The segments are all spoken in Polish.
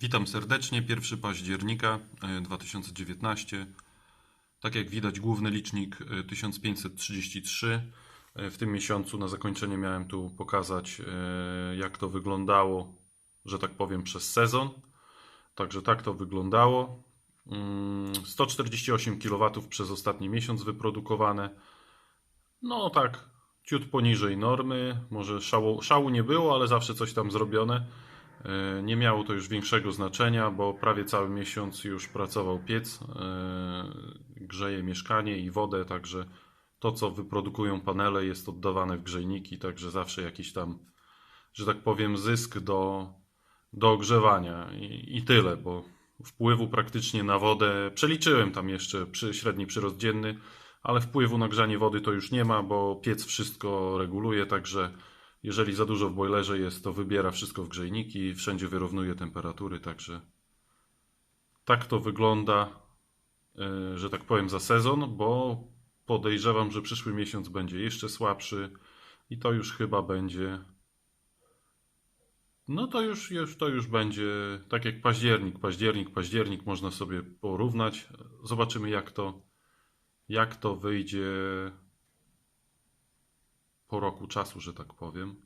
Witam serdecznie. 1 października e, 2019. Tak jak widać, główny licznik e, 1533. E, W tym miesiącu na zakończenie miałem tu pokazać, e, jak to wyglądało, że tak powiem, przez sezon. Także tak to wyglądało. Mm, 148 kW przez ostatni miesiąc wyprodukowane. No tak, ciut poniżej normy. Może szału, szału nie było, ale zawsze coś tam zrobione. E, Nie miało to już większego znaczenia, bo prawie cały miesiąc już pracował piec, e, grzeje mieszkanie i wodę, także to, co wyprodukują panele, jest oddawane w grzejniki, także zawsze jakiś tam, że tak powiem, zysk do, do ogrzewania. I, i tyle, bo wpływu praktycznie na wodę przeliczyłem tam jeszcze przy średni przyrost dzienny, ale wpływu na grzanie wody to już nie ma, bo piec wszystko reguluje, także jeżeli za dużo w boilerze jest, to wybiera wszystko w grzejniki, wszędzie wyrównuje temperatury, także tak to wygląda, e, że tak powiem, za sezon, bo podejrzewam, że przyszły miesiąc będzie jeszcze słabszy i to już chyba będzie. No to już, już, to już będzie tak jak październik, październik, październik można sobie porównać. Zobaczymy jak to, jak to wyjdzie po roku czasu, że tak powiem.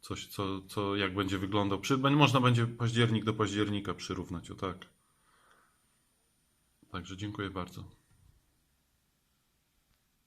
Coś, co, co jak będzie wyglądał. Przy, można będzie październik do października przyrównać, o tak. Także dziękuję bardzo.